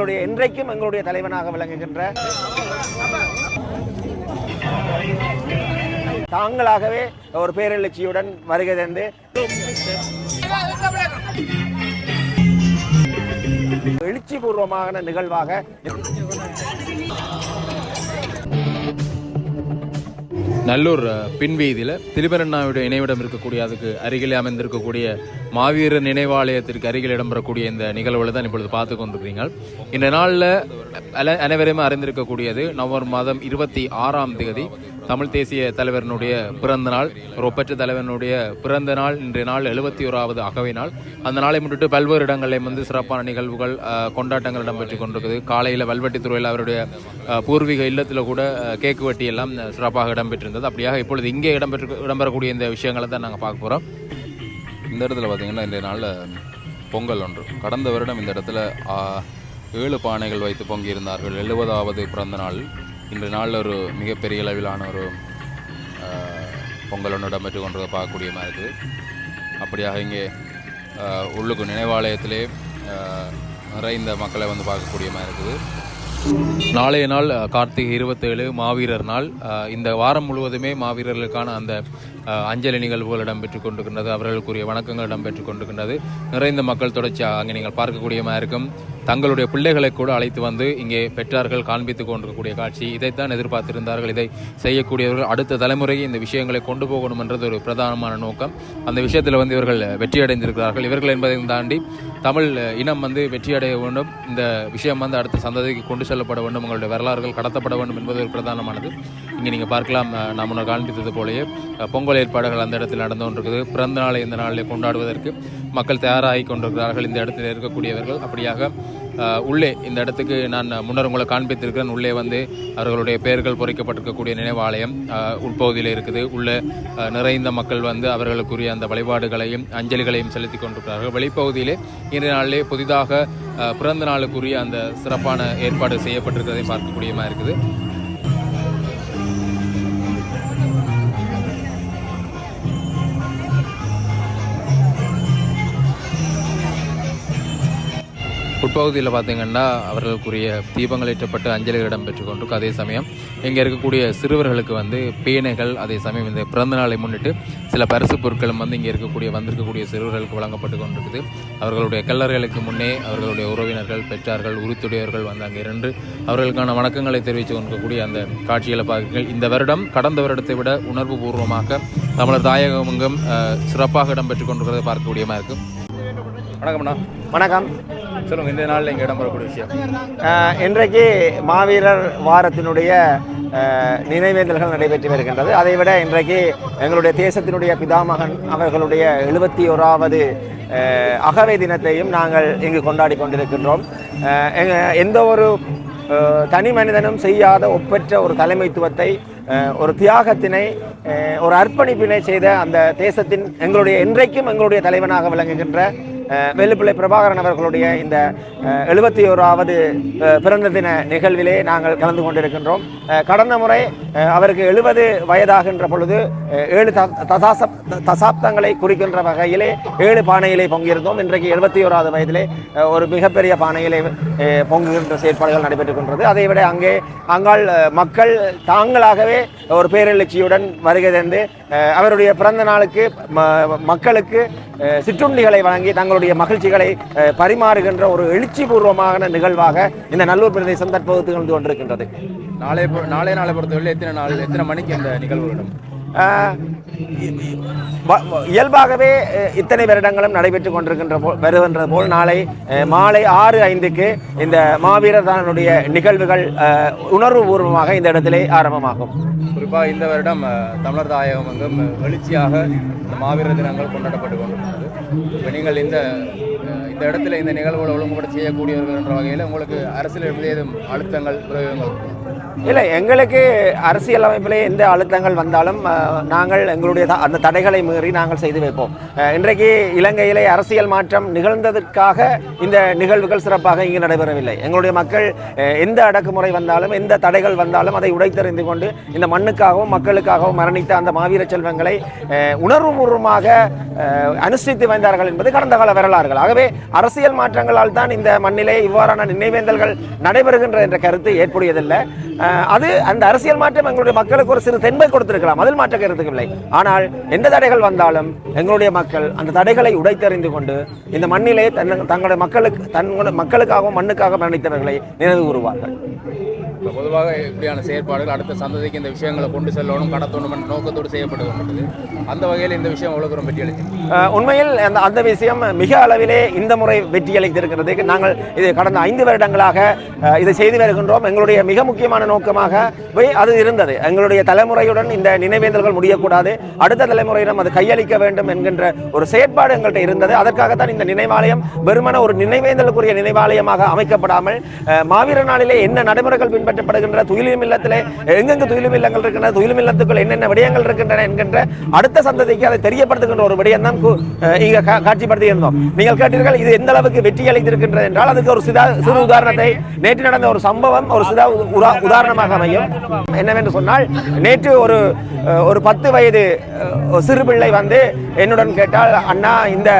எங்களுடைய இன்றைக்கும் எங்களுடைய தலைவனாக விளங்குகின்ற தாங்களாகவே ஒரு பேரெழுச்சியுடன் வருகை தந்து எழுச்சி பூர்வமான நிகழ்வாக நல்லூர் பின்வீதியில் திரிபரண்ணாவுடைய நினைவிடம் இருக்கக்கூடிய அதுக்கு அருகிலே அமைந்திருக்கக்கூடிய மாவீரர் நினைவாலயத்திற்கு அருகில் இடம்பெறக்கூடிய இந்த நிகழ்வுகளை தான் இப்பொழுது பார்த்து கொண்டிருக்கிறீர்கள். இந்த நாளில் அல அனைவருமே அறிந்திருக்கக்கூடியது நவம்பர் மாதம் இருபத்தி ஆறாம் தேதி தமிழ் தேசிய தலைவரினுடைய பிறந்த நாள் ஒரு ஒப்பற்ற தலைவனுடைய பிறந்த நாள் இன்றைய நாள் எழுபத்தி ஓராவது அகவை நாள் அந்த நாளை முன்னிட்டு பல்வேறு இடங்களில் வந்து சிறப்பான நிகழ்வுகள் கொண்டாட்டங்கள் இடம்பெற்று கொண்டிருக்குது. காலையில் வல்வெட்டித்துறையில் அவருடைய பூர்வீக இல்லத்தில் கூட கேக்கு வெட்டி எல்லாம் சிறப்பாக இடம்பெற்றிருந்தது. அப்படியாக இப்பொழுது இங்கே இடம்பெற்று இடம்பெறக்கூடிய இந்த விஷயங்களை தான் நாங்கள் பார்க்க போகிறோம் இந்த இடத்துல பார்த்தீங்கன்னா இன்றைய நாளில் பொங்கல் ஒன்று. கடந்த வருடம் இந்த இடத்துல ஏழு பானைகள் வைத்து பொங்கியிருந்தார்கள். எழுபதாவது பிறந்த நாள். இன்று நாளில் ஒரு மிகப்பெரிய அளவிலான ஒரு பொங்கல் ஒன்று இடம்பெற்று கொண்டு பார்க்கக்கூடிய மாதிரி இருக்குது. அப்படியாக இங்கே உள்ளுக்கு நினைவாலயத்திலே நிறைந்த மக்களை வந்து பார்க்கக்கூடிய மாதிரி இருக்குது. நாளைய நாள் கார்த்திகை இருபத்தேழு மாவீரர் நாள். இந்த வாரம் முழுவதுமே மாவீரர்களுக்கான அந்த அஞ்சலி நிகழ்வுகள் இடம்பெற்று கொண்டிருக்கின்றது. அவர்களுக்குரிய வணக்கங்கள் இடம்பெற்று கொண்டிருக்கின்றது. நிறைந்த மக்கள் தொடர்ச்சியாக அங்கே நீங்கள் பார்க்கக்கூடியமாக இருக்கும். தங்களுடைய பிள்ளைகளை கூட அழைத்து வந்து இங்கே பெற்றார்கள் காண்பித்துக் கொண்டிருக்கக்கூடிய காட்சி. இதைத்தான் எதிர்பார்த்திருந்தார்கள். இதை செய்யக்கூடியவர்கள் அடுத்த தலைமுறையை இந்த விஷயங்களை கொண்டு போகணும் என்றது ஒரு பிரதானமான நோக்கம். அந்த விஷயத்தில் வந்து இவர்கள் வெற்றியடைந்திருக்கிறார்கள். இவர்கள் என்பதையும் தாண்டி தமிழ் இனம் வந்து வெற்றியடைய வேண்டும். இந்த விஷயம் வந்து அடுத்த சந்ததிக்கு கொண்டு செல்லப்பட வேண்டும். உங்களுடைய வரலாறுகள் கடத்தப்பட வேண்டும் என்பது ஒரு பிரதானமானது. இங்கே நீங்கள் பார்க்கலாம் நாம் முன்னர் காண்பித்தது போலயே பொங்கல் ஏற்பாடுகள் அந்த இடத்தில் நடந்து கொண்டிருக்குது. பிறந்த நாளை இந்த நாளில் கொண்டாடுவதற்கு மக்கள் தயாராகி கொண்டிருக்கிறார்கள். இந்த இடத்தில் இருக்கக்கூடியவர்கள் அப்படியாக உள்ளே இந்த இடத்துக்கு நான் முன்னர் உங்களை காண்பித்திருக்கிறேன். உள்ளே வந்து அவர்களுடைய பெயர்கள் பொறிக்கப்பட்டிருக்கக்கூடிய நினைவாலயம் உட்பகுதியில் இருக்குது. உள்ளே நிறைந்த மக்கள் வந்து அவர்களுக்குரிய அந்த வழிபாடுகளையும் அஞ்சலிகளையும் செலுத்தி கொண்டிருக்கிறார்கள். வெளிப்பகுதியிலே இன்றைய நாளிலே புதிதாக பிறந்த நாளுக்குரிய அந்த சிறப்பான ஏற்பாடு செய்யப்பட்டிருக்கிறதை பார்க்கக்கூடியமாக இருக்குது. உட்பகுதியில் பார்த்தீங்கன்னா அவர்களுக்குரிய தீபங்கள் ஏற்றப்பட்டு அஞ்சலிகள் இடம்பெற்று கொண்டிருக்கும் அதே சமயம் இங்கே இருக்கக்கூடிய சிறுவர்களுக்கு வந்து பேனைகள் அதே சமயம் இந்த பிறந்த நாளை முன்னிட்டு சில பரிசு பொருட்களும் வந்து இங்கே இருக்கக்கூடிய வந்திருக்கக்கூடிய சிறுவர்களுக்கு வழங்கப்பட்டு கொண்டிருக்குது. அவர்களுடைய கல்லறைகளுக்கு முன்னே அவர்களுடைய உறவினர்கள் பெற்றார்கள் உரித்துடையவர்கள் வந்து அங்கே இருந்து அவர்களுக்கான வணக்கங்களை தெரிவித்து கொண்டிருக்கக்கூடிய அந்த காட்சிகளை பார்க்கிறீர்கள். இந்த வருடம் கடந்த வருடத்தை விட உணர்வு பூர்வமாக தமிழர் தாயகமெங்கும் சிறப்பாக இடம்பெற்று கொண்டிருக்கிறத பார்க்கக்கூடியமாக இருக்கும் வணக்கம்ண்ணா வணக்கம். சொல்லுங்கள் இந்த நாளில் இங்கே இடம்பெறக்கூடிய விஷயம்? இன்றைக்கு மாவீரர் வாரத்தினுடைய நினைவேந்தல்கள் நடைபெற்று வருகின்றது. அதைவிட இன்றைக்கு எங்களுடைய தேசத்தினுடைய பிதாமகன் அவர்களுடைய எழுபத்தி ஓராவது அகவை தினத்தையும் நாங்கள் இங்கு கொண்டாடி கொண்டிருக்கின்றோம். எந்த ஒரு தனி மனிதனும் செய்யாத ஒப்பற்ற ஒரு தலைமைத்துவத்தை ஒரு தியாகத்தினை ஒரு அர்ப்பணிப்பினை செய்த அந்த தேசத்தின் எங்களுடைய என்றைக்கும் எங்களுடைய தலைவனாக விளங்குகின்ற வெள்ளுப்பிள்ளை பிரபாகரன் அவர்களுடைய இந்த எழுபத்தி ஓராவது பிறந்த தின நிகழ்விலே நாங்கள் கலந்து கொண்டிருக்கின்றோம். கடந்த முறை அவருக்கு எழுபது வயதாகின்ற பொழுது ஏழு த- தசாசப் தசாப்தங்களை குறிக்கின்ற வகையிலே ஏழு பானையிலே பொங்கியிருந்தோம். இன்றைக்கு எழுபத்தி ஓராவது வயதிலே ஒரு மிகப்பெரிய பானையிலே பொங்குகின்ற செயற்பாடுகள் நடைபெற்றுகின்றது கொண்டிருக்கிறது. அதைவிட அங்கே அங்கால் மக்கள் தாங்களாகவே ஒரு பேரெழுச்சியுடன் வருகை தந்து அவருடைய பிறந்த நாளுக்கு ம- மக்களுக்கு சிற்றுண்டிகளை வழங்கி தங்களுடைய மகிழ்ச்சிகளை பரிமாறுகின்ற ஒரு எழுச்சி பூர்வமான நிகழ்வாக இந்த நல்லூர் பிரதேசம் தற்போது திகழ்ந்து கொண்டிருக்கின்றது. நாளை பொ- நாளை நாளை பொறுத்தவரை எத்தனை நாள் எத்தனை மணிக்கு இந்த நிகழ்வு இயல்பாகவே இத்தனை வருடங்களும் நடைபெற்று கொண்டிருக்கின்ற போ வருகின்ற போல் நாளை மாலை ஆறு ஐந்துக்கு இந்த மாவீரர் தானுடைய நிகழ்வுகள் உணர்வு உணர்வுபூர்வமாக இந்த இடத்திலே ஆரம்பமாகும். குறிப்பாக இந்த வருடம் தமிழர் தாயகம் எங்கும் எழுச்சியாக இந்த மாவீரர் தினங்கள் கொண்டாடப்பட்டு கொண்டிருக்கிறது. இப்போ நீங்கள் இந்த இந்த இடத்துல இந்த நிகழ்வுகளை ஒழுங்குபட செய்யக்கூடியவர்கள் என்ற வகையில் உங்களுக்கு அரசியல் ஏதும் அழுத்தங்கள் பிரயோகங்கள்? இல்லை எங்களுக்கு அரசியல் அமைப்பிலே எந்த அழுத்தங்கள் வந்தாலும் நாங்கள் எங்களுடைய அந்த தடைகளை மீறி நாங்கள் செய்து வைப்போம். இன்றைக்கு இலங்கையிலே அரசியல் மாற்றம் நிகழ்ந்ததற்காக இந்த நிகழ்வுகள் சிறப்பாக இங்கு நடைபெறவில்லை. எங்களுடைய மக்கள் எந்த அடக்குமுறை வந்தாலும் எந்த தடைகள் வந்தாலும் அதை உடைத்தறிந்து கொண்டு இந்த மண்ணுக்காகவும் மக்களுக்காகவும் மரணித்த அந்த மாவீர செல்வங்களை உணர்வுபூர்வமாக அனுஷ்டித்து வந்தார்கள் என்பது கடந்த கால வரலாறுகள். ஆகவே அரசியல் மாற்றங்களால் தான் இந்த மண்ணிலே இவ்வாறான நினைவேந்தல்கள் நடைபெறுகின்ற என்ற கருத்து ஏற்புடையதில்லை. அது அந்த அரசியல் மாற்றம் எங்களுடைய மக்களுக்கு ஒரு சிறு தென்பை கொடுத்திருக்கலாம். அதில் மாற்ற கருத்து இல்லை. ஆனால் எந்த தடைகள் வந்தாலும் எங்களுடைய மக்கள் அந்த தடைகளை உடைத்தறிந்து கொண்டு இந்த மண்ணிலே தன் தங்களுடைய மக்களுக்கு தங்களுடைய மக்களுக்காகவும் மண்ணுக்காக மரணித்தவர்களை நினைவு கூறுவார்கள். இப்போ பொதுவாக இப்படியான செயற்பாடுகள் அடுத்த சந்ததிக்கு இந்த விஷயங்களை கொண்டு செல்லணும் கடத்தணும் என்ற நோக்கத்தோடு செய்யப்பட்டு கொண்டது அந்த வகையில் இந்த விஷயம் எவ்வளோ தூரம் வெற்றி அளிச்சு உண்மையில் அந்த அந்த விஷயம் மிக அளவிலே இந்த முறை வெற்றி நாங்கள் இது கடந்த ஐந்து வருடங்களாக இதை செய்து வருகின்றோம். எங்களுடைய மிக முக்கியமான நோக்கமாக போய் அது இருந்தது. எங்களுடைய தலைமுறையுடன் இந்த நினைவேந்தல்கள் முடியக்கூடாது. அடுத்த தலைமுறையிடம் அது கையளிக்க வேண்டும் என்கின்ற ஒரு செயற்பாடு எங்கள்கிட்ட இருந்தது. அதற்காகத்தான் இந்த நினைவாலயம் வெறுமன ஒரு நினைவேந்தலுக்குரிய நினைவாலயமாக அமைக்கப்படாமல் மாவீர நாளிலே என்ன நடைமுறைகள் நிறைவேற்றப்படுகின்ற துயிலும் இல்லத்திலே எங்கெங்கு துயிலும் இல்லங்கள் இருக்கின்றன துயிலும் இல்லத்துக்குள் என்னென்ன விடயங்கள் இருக்கின்றன என்கின்ற அடுத்த சந்ததிக்கு அதை தெரியப்படுத்துகின்ற ஒரு விடயம் தான் இங்கே காட்சிப்படுத்தி இருந்தோம் நீங்கள் கேட்டீர்கள் இது எந்த அளவுக்கு வெற்றி அளித்திருக்கின்றது என்றால் அதுக்கு ஒரு சிதா சிறு உதாரணத்தை நேற்று நடந்த ஒரு சம்பவம் ஒரு சிதா உதாரணமாக அமையும். என்னவென்று சொன்னால் நேற்று ஒரு ஒரு பத்து வயது சிறு பிள்ளை வந்து என்னுடன் கேட்டால் அண்ணா இந்த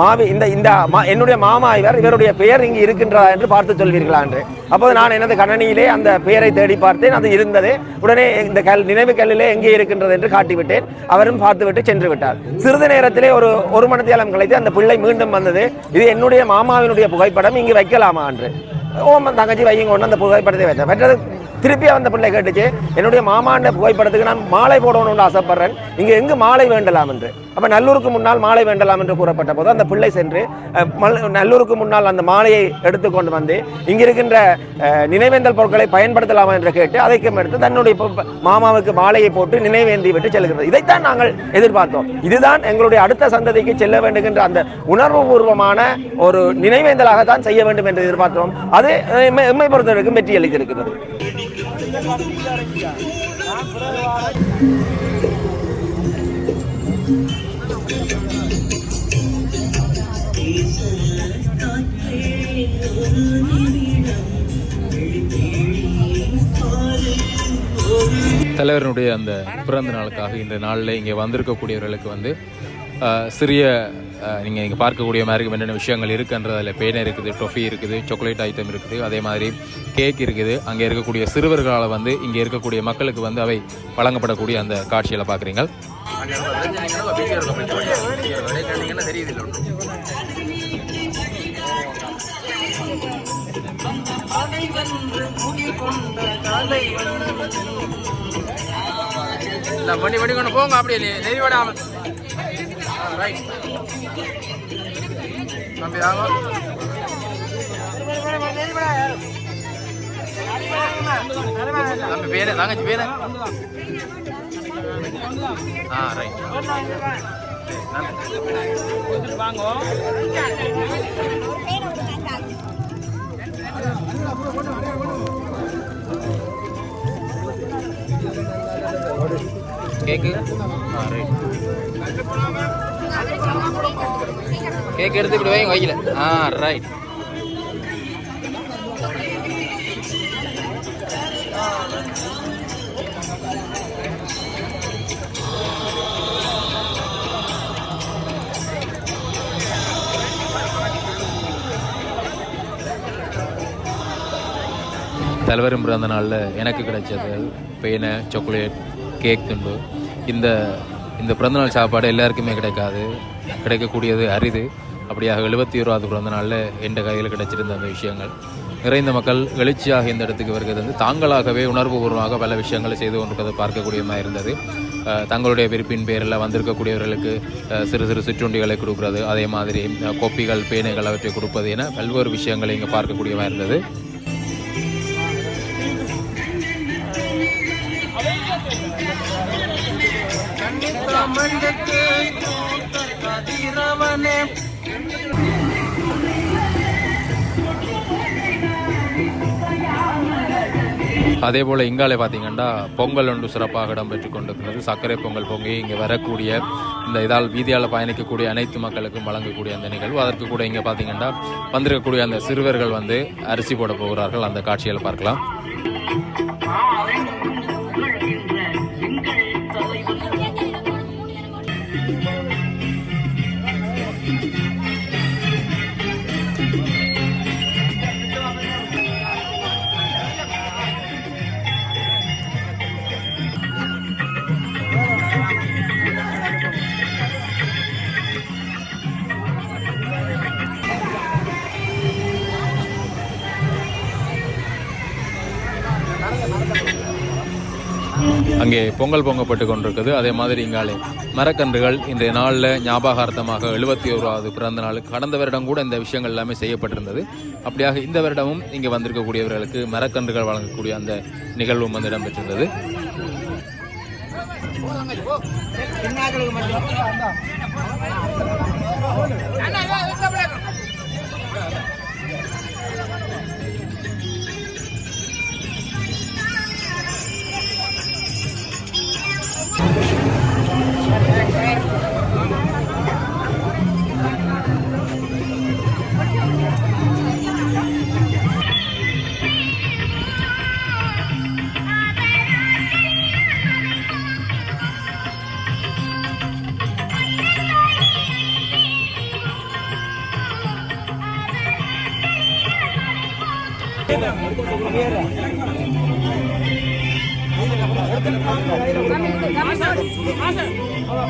மாவி இந்த இந்த என்னுடைய மாமா இவர் இவருடைய பெயர் இங்கு இருக்கின்றதா? என்று பார்த்து சொல்வீர்களா என்று. அப்போது நான் எனது கணனியில் அந்த பெயரை தேடி பார்த்தேன். அது இருந்தது. உடனே இந்த கல் நினைவு கல்லிலே எங்கே இருக்கின்றது என்று காட்டிவிட்டேன். அவரும் பார்த்துவிட்டு சென்று விட்டார். சிறிது நேரத்திலே ஒரு ஒரு மணித்தியாலம் கழித்து அந்த பிள்ளை மீண்டும் வந்தது. இது என்னுடைய மாமாவினுடைய புகைப்படம். இங்கு வைக்கலாமா என்று. ஓம் தங்கச்சி வையுங்க ஒன்று அந்த புகைப்படத்தை வைத்தேன் மற்றது திருப்பி அந்த பிள்ளை கேட்டுச்சு என்னுடைய மாமாண்ட புகைப்படத்துக்கு நான் மாலை போடணும்னு ஆசைப்படுறேன். இங்கே எங்கு மாலை வேண்டலாம்? என்று. அப்போ நல்லூருக்கு முன்னால் மாலை வேண்டலாம் என்று கூறப்பட்ட போது அந்த பிள்ளை சென்று மல்- நல்லூருக்கு முன்னால் அந்த மாலையை எடுத்துக்கொண்டு வந்து இங்கே இருக்கின்ற நினைவேந்தல் பொருட்களை பயன்படுத்தலாமா என்று கேட்டு அதைக்கும் எடுத்து தன்னுடைய மாமாவுக்கு மாலையை போட்டு நினைவேந்தி விட்டு செல்கிறது. இதைத்தான் நாங்கள் எதிர்பார்த்தோம். இதுதான் எங்களுடைய அடுத்த சந்ததிக்கு செல்ல வேண்டுகின்ற அந்த உணர்வுபூர்வமான ஒரு நினைவேந்தலாக தான் செய்ய வேண்டும் என்று எதிர்பார்த்தோம். அது எம்மை எம்மை பொறுத்தவரைக்கும் வெற்றி அளித்திருக்கிறது. தலைவரினுடைய அந்த பிறந்த நாளுக்காக இந்த நாளில் இங்கே வந்திருக்கக்கூடியவர்களுக்கு வந்து சிறிய நீங்கள் இங்கே பார்க்கக்கூடிய மாதிரி என்னென்ன விஷயங்கள் இருக்குன்றது அதில் பேனை இருக்குது ட்ரொஃபி இருக்குது சாக்லேட் ஐட்டம் இருக்குது அதே மாதிரி கேக் இருக்குது. அங்கே இருக்கக்கூடிய சிறுவர்களால் வந்து இங்கே இருக்கக்கூடிய மக்களுக்கு வந்து அவை வழங்கப்படக்கூடிய அந்த காட்சிகளை பார்க்குறீங்க. கொண்டு போங்க அப்படியே நெறிவடாமல் ரைட் தம்பி வாங்க தம்பி பேரு தங்கச்சி பேரு ஆ ரைட் கேக்கு ஆ ரைட். கேக் எடுத்து இப்படி வைங்க வைக்கல. ஆ ரைட் தலைவரும் பிறந்த நாளில் எனக்கு கிடைச்சது பேனை சாக்லேட் கேக் துண்டு. இந்த இந்த பிறந்தநாள் சாப்பாடு எல்லாருக்குமே கிடைக்காது. கிடைக்கக்கூடியது அரிது. அப்படியாக எழுபத்தி ஓராவது பிறந்த நாளில் எந்த கையில் கிடைச்சிருந்த அந்த விஷயங்கள். நிறைந்த மக்கள் எழுச்சியாக இந்த இடத்துக்கு வருகிறது வந்து தாங்களாகவே உணர்வுபூர்வமாக பல விஷயங்களை செய்து கொண்டிருப்பதை பார்க்கக்கூடியமாக இருந்தது. தங்களுடைய விருப்பின் பேரில் வந்திருக்கக்கூடியவர்களுக்கு சிறு சிறு சிற்றுண்டிகளை கொடுக்குறது. அதே மாதிரி கோப்பிகள் பேனைகள் அவற்றை கொடுப்பது என பல்வேறு விஷயங்களை இங்கே பார்க்கக்கூடியமாக இருந்தது. அதே போல் இங்காலே பார்த்தீங்கன்னா பொங்கல் ஒன்று சிறப்பாக இடம்பெற்று கொண்டிருக்கிறது. சர்க்கரை பொங்கல் பொங்கி இங்கே வரக்கூடிய இந்த இதால் வீதியால் பயணிக்கக்கூடிய அனைத்து மக்களுக்கும் வழங்கக்கூடிய அந்த நிகழ்வு. அதற்கு கூட இங்கே பார்த்தீங்கன்னா வந்திருக்கக்கூடிய அந்த சிறுவர்கள் வந்து அரிசி போட போகிறார்கள். அந்த காட்சிகளை பார்க்கலாம். இங்கே பொங்கல் பொங்கப்பட்டு கொண்டிருக்குது அதே மாதிரி இங்காலே மரக்கன்றுகள் இன்றைய நாளில் ஞாபகார்த்தமாக எழுபத்தி ஓராவது பிறந்த நாள். கடந்த வருடம் கூட இந்த விஷயங்கள் எல்லாமே செய்யப்பட்டிருந்தது. அப்படியாக இந்த வருடமும் இங்கே வந்திருக்கக்கூடியவர்களுக்கு மரக்கன்றுகள் வழங்கக்கூடிய அந்த நிகழ்வும் வந்து இடம்பெற்றிருந்தது.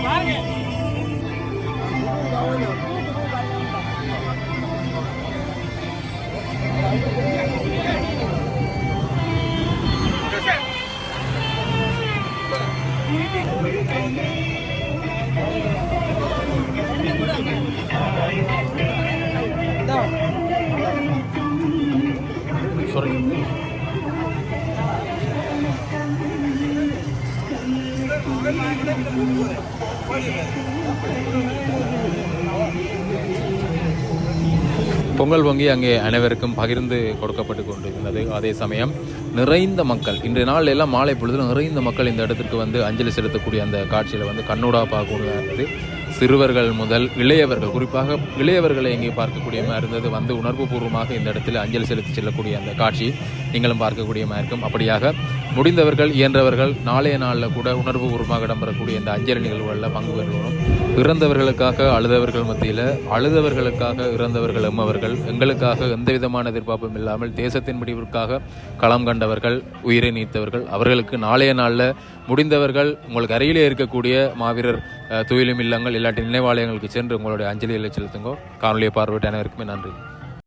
பாருங்க பொங்கல் பொங்கி அங்கே அனைவருக்கும் பகிர்ந்து கொடுக்கப்பட்டு கொண்டிருந்தது அதே சமயம் நிறைந்த மக்கள் இன்றைய நாள் எல்லாம் மாலை பொழுதில் நிறைந்த மக்கள் இந்த இடத்திற்கு வந்து அஞ்சலி செலுத்தக்கூடிய அந்த காட்சியில் வந்து கண்ணூடா பார்க்கக்கூடியதாக இருந்தது சிறுவர்கள் முதல் இளையவர்கள் குறிப்பாக இளையவர்களை இங்கே பார்க்கக்கூடிய மாதிரி இருந்தது. வந்து உணர்வுபூர்வமாக இந்த இடத்தில் அஞ்சலி செலுத்தி செல்லக்கூடிய அந்த காட்சி நீங்களும் பார்க்கக்கூடிய மாதிரி இருக்கும். அப்படியாக முடிந்தவர்கள் இயன்றவர்கள் நாளைய நாளில் கூட உணர்வு பூர்வமாக இடம்பெறக்கூடிய இந்த அஞ்சலி நிகழ்வுகளில் பங்கு பெறணும் இறந்தவர்களுக்காக அழுதவர்கள் மத்தியில் அழுதவர்களுக்காக இறந்தவர்கள் எம்மவர்கள் எங்களுக்காக எந்த விதமான எதிர்பார்ப்பும் இல்லாமல் தேசத்தின் முடிவிற்காக களம் கண்டவர்கள் உயிரை நீத்தவர்கள் அவர்களுக்கு நாளைய நாளில் முடிந்தவர்கள் உங்களுக்கு அருகிலே இருக்கக்கூடிய மாவீரர் துயிலும் இல்லங்கள் இல்லாட்டி நினைவாலயங்களுக்கு சென்று உங்களுடைய அஞ்சலிகளை செலுத்துங்கோ. காணொலியை பார்வையிட்ட அனைவருக்குமே நன்றி.